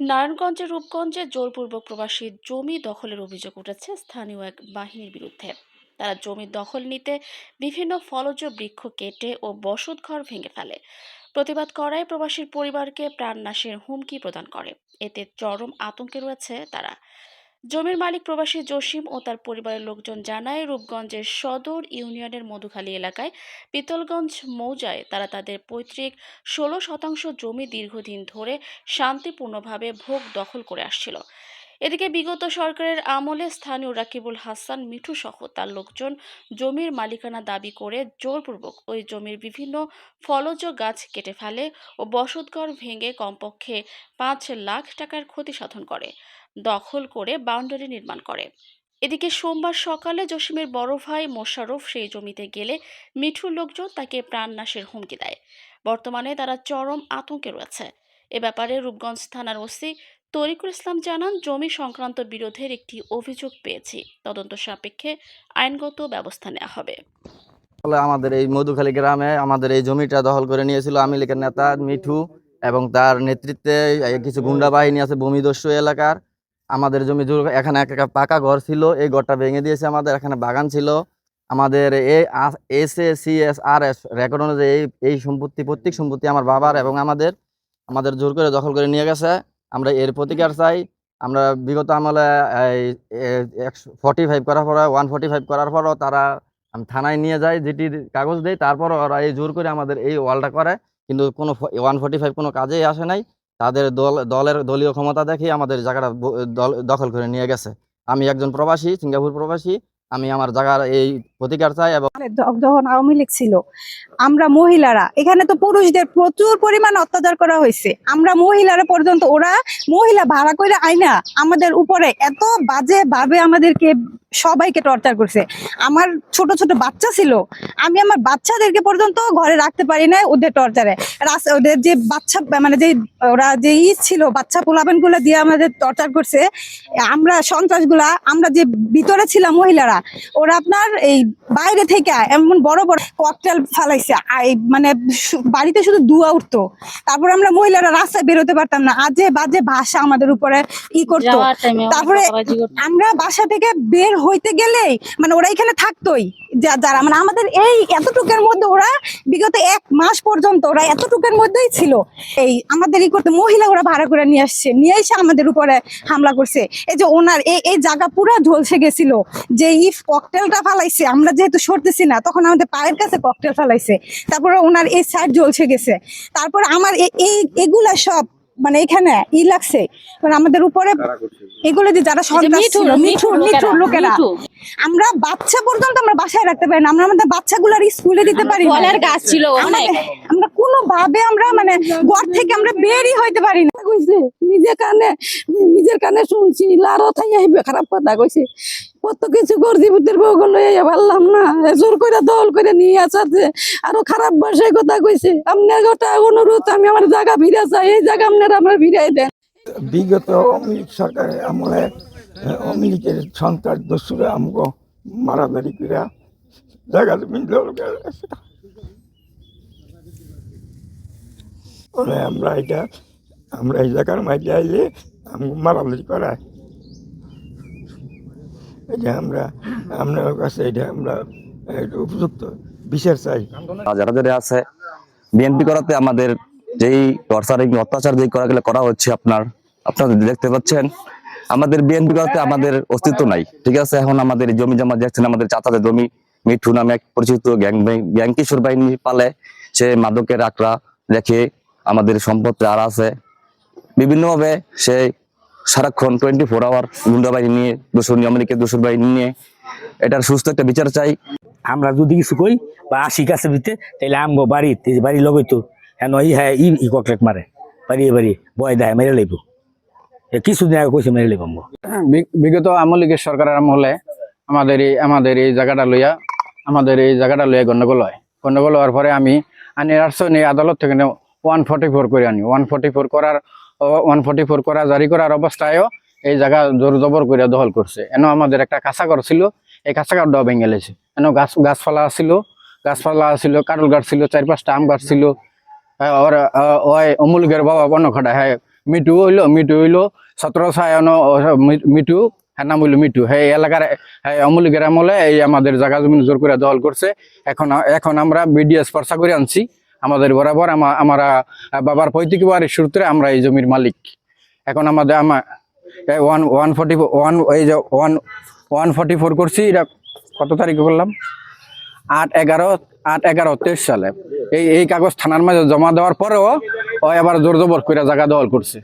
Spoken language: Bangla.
নারায়ণগঞ্জের রূপগঞ্জে জোরপূর্বক প্রবাসী জমি দখলের অভিযোগ উঠেছে স্থানীয় এক বাহিনীর বিরুদ্ধে। তারা জমি দখল নিতে বিভিন্ন ফলজ বৃক্ষ কেটে ও বসত ঘর ভেঙে ফেলে। প্রতিবাদ করায় প্রবাসীর পরিবারকে প্রাণনাশের হুমকি প্রদান করে। এতে চরম আতঙ্কে রয়েছে তারা। জমির মালিক প্রবাসী জসিম ও তার পরিবারের লোকজন জানায়, রূপগঞ্জের সদর ইউনিয়নের মধুখালী এলাকায় পিতলগঞ্জ মৌজায় তারা তাদের পৈতৃক ষোলো শতাংশ জমি দীর্ঘদিন ধরে শান্তিপূর্ণভাবে ভোগ দখল করে আসছিল। এদিকে বিগত সরকারের আমলে স্থানীয় রাকিবুল হাসান, মিঠু সহ তার লোকজন জমির মালিকানা দাবি করে জোরপূর্বক ওই জমির বিভিন্ন ফলজ গাছ কেটে ফেলে ও বসতঘর ভেঙে কমপক্ষে পাঁচ লাখ টাকার ক্ষতি সাধন করে। দখল করে বাউন্ডারি নির্মাণ করে। এদিকে সোমবার সকালে জসিমের বড় ভাই মোশাররফ সেই জমিতে গেলে মিঠুর লোকজন তাকে প্রাণনাশের হুমকি দেয়। বর্তমানে তারা চরম আতঙ্কে রয়েছে। এ ব্যাপারে রূপগঞ্জ থানার ওসি তরিকুল ইসলাম জানান, জমি সংক্রান্ত বিরোধের একটি অভিযোগ পেয়েছি। তদন্ত সাপেক্ষে আইনগত ব্যবস্থা নেওয়া হবে। আমাদের এই মধুখালী গ্রামে আমাদের এই জমিটা দখল করে নিয়েছিল আওয়ামী লীগের নেতা মিঠু এবং তার নেতৃত্বে কিছু গুন্ডা বাহিনী আছে ভূমিদস্যু এলাকার। আমাদের জমি এখানে একটা পাকা ঘর ছিল, এই ঘরটা ভেঙে দিয়েছে আমাদের, এখানে বাগান ছিল। আমাদের A S A C S R S record অনুযায়ী এই এই সম্পত্তি, প্রত্যেক সম্পত্তি আমার বাবার এবং আমাদের আমাদের জোর করে দখল করে নিয়ে গেছে। আমরা এর প্রতিকার চাই। আমরা বিগত আমলে এই ফর্টি ফাইভ করার পরে ওয়ান ফর্টি ফাইভ করার পরও তারা আমি থানায় নিয়ে যাই যেটির কাগজ দেই তারপর ওরা এই জোর করে আমাদের এই ওয়ালটা করে। কিন্তু কোনো ওয়ান ফর্টি ফাইভ কোনো কাজেই আসে নাই। তাদের দল দলের দলীয় ক্ষমতা দেখে আমাদের জায়গাটা দল- দখল করে নিয়ে গেছে। আমি একজন প্রবাসী, সিঙ্গাপুর প্রবাসী, আমি আমার জায়গার এই প্রতিকার চাই এবং মানে যখন আওয়ামী লীগ ছিল। আমরা মহিলারা, এখানে তো পুরুষদের প্রচুর পরিমাণ অত্যাচার করা হয়েছে। আমরা মহিলারা পর্যন্ত, ওরা মহিলা ভাড়া করে আইনা। আমাদের উপরে এত বাজে ভাবে আমাদেরকে সবাইকে টর্চার করছে। আমার ছোট ছোট বাচ্চা ছিল আমি আমার বাচ্চাদেরকে পর্যন্ত ঘরে রাখতে পারি না ওদের টর্চারে ওদের যে বাচ্চা মানে যে ওরা যে ই ছিল বাচ্চা পোলাবেনগুলো দিয়ে আমাদের টর্চার করছে আমরা সন্ত্রাসগুলা আমরা যে ভিতরে ছিলাম মহিলারা ওরা আপনার এই বাইরে থেকে এমন বড় বড় ককটেল ফালাইছে মানে বাড়িতে শুধু দুয়া উঠতো। তারপরে আমরা মহিলারা রাস্তায় বেরোতে পারতাম না আজে বাজে ভাষা আমাদের উপরে ই করতো। তারপরে আমরা বাসা থেকে বের হইতে গেলেই মানে ওরা এখানে থাকতোই। যারা মানে আমাদের এই এতটুকের মধ্যে ওরা বিগত এক মাস পর্যন্ত ওরা এতটুকের মধ্যেই ছিল। এই আমাদের ই করতে, মহিলা ওরা ভাড়া করে নিয়ে আসছে, নিয়ে এসে আমাদের উপরে হামলা করছে। এই যে ওনার, এই এই জায়গা পুরা ঝলসে গেছিল। যে ইফ ককটেলটা ফালাইছে, আমরা যেহেতু সরতেছি না, তখন আমাদের পায়ের কাছে ককটেল ফালাইছে। তারপরে ওনার এই সাইড ঝলসে গেছে। তারপর আমার এই, এগুলা সব মানে এখানে ই লাগছে। মানে আমাদের উপরে এগুলো যে যারা ছিল মিঠুর মিঠুর লোকেরা আমরা বাচ্চা পর্যন্ত আমরা বাসায় রাখতে পারি না। আমরা আমাদের বাচ্চাগুলো স্কুলে দিতে পারি ফলের গাছ ছিল অনেক। ভাবে আমরা মানে ঘর থেকে আমরা বেরই হইতে পারি না। কইছে নিজে কানে, নিজের কানে শুনছি লারো থাই আইবে, খারাপ কথা কইছে। কত কিছু করছি বুদ্ধের বউ গুলো পারলাম না। জোর করে দল করে নিয়ে আসাতে আরও খারাপ ভাষায় কথা কইছে। আপনার গোটা অনুরোধ, আমি আমার জায়গা ফিরে চাই, এই জায়গা আপনারা আমরা ফিরাই দেন। বিগত লীগ সরকারের আমলে লীগের সন্ত্রাস দস্যুরা আমাকে মারামারি করে জায়গা করে। পরে আমরা এটা, আমরা এই জায়গার মাঝে আইলে মারামারি করায় এটা আমরা আপনার কাছে এটা আমরা একটা উপযুক্ত বিচার চাই যারা যারা আছে, বিএনপি করাতে আমাদের যেই টর্চারিং অত্যাচার যেই করা গেলে করা হচ্ছে আপনার, আপনারা দেখতে পাচ্ছেন, আমাদের বিএনপি করাতে আমাদের অস্তিত্ব নাই, ঠিক আছে এখন আমাদের জমি জমা দেখছেন আমাদের চাচাদের জমি, মিঠু নামে এক পরিচিত গ্যাং গ্যাং কিশোর বাহিনী পালে সে মাদকের আকড়া রেখে আমাদের সম্পদ আর আছে। বিভিন্নভাবে সে সারাক্ষণ টোয়েন্টি ফোর আওয়ার গুন্ডা বাহিনী নিয়ে দোসর আমেরিকার দোসর বাহিনী নিয়ে এটার সুস্থ একটা বিচার চাই। আমরা যদি কিছু কই বা আসি কাছে দিতে তাহলে আমগো বাড়িত বাড়ি লগই তো হ্যাঁ ই হ্যাঁ ই ই ককলেট মারে। বাড়ি বাড়ি বয় দেয় মেরে লইব। এ কিছুদিন আগে কইছে মেরে লইব আমগো। হ্যাঁ, বিগত আওয়ামী লীগের সরকারের আমলে আমাদের এই আমাদের এই জায়গাটা লইয়া আমাদের এই জায়গাটা লইয়া গণ্ডগোল হয়। গণ্ডগোল হওয়ার পরে আমি আনি আসছেন এই আদালত থেকে ওয়ান ফর্টি ফোর করে আনি। ওয়ান ফর্টি ফোর করার ওয়ান ফর্টি ফোর করা, জারি করার অবস্থায়ও এই জায়গা জোর জবর করে দখল করছে। এন আমাদের একটা কাঁচা ঘর ছিল, এই কাঁচা ঘরটাও ভেঙে গেছে। এন গাছ, গাছপালা ছিল গাছপালা ছিল কারুল গাছ ছিল, চার পাঁচটা আম গাছ ছিল। ওর ওই অমূলকের বাবা বন্য খাটা হ্যাঁ মিটু হইল মিটু হইল, সতেরো ছায়ান্ন মিটু হ্যাঁ নাম হইল মিটু হ্যাঁ এলাকার হ্যাঁ অমূলিকের আমলে এই আমাদের জায়গা জমি জোর করে দখল করছে। এখন এখন আমরা বিডিএস পর্চা করে আনছি। আমাদের বরাবর আমার বাবার পৈতৃক বাড়ির সূত্রে আমরা এই জমির মালিক। এখন আমাদের আমার ওয়ান ওয়ান ফোর্টি ওয়ান, এই যে ওয়ান ওয়ান ফোর্টি ফোর করছি, এটা কত তারিখে করলাম? আট এগারো আট এগারো তেইশ সালে। এই এই কাগজ থানার মাঝে জমা দেওয়ার পরেও ও এবার জোর জবর করে জায়গা দখল করছে।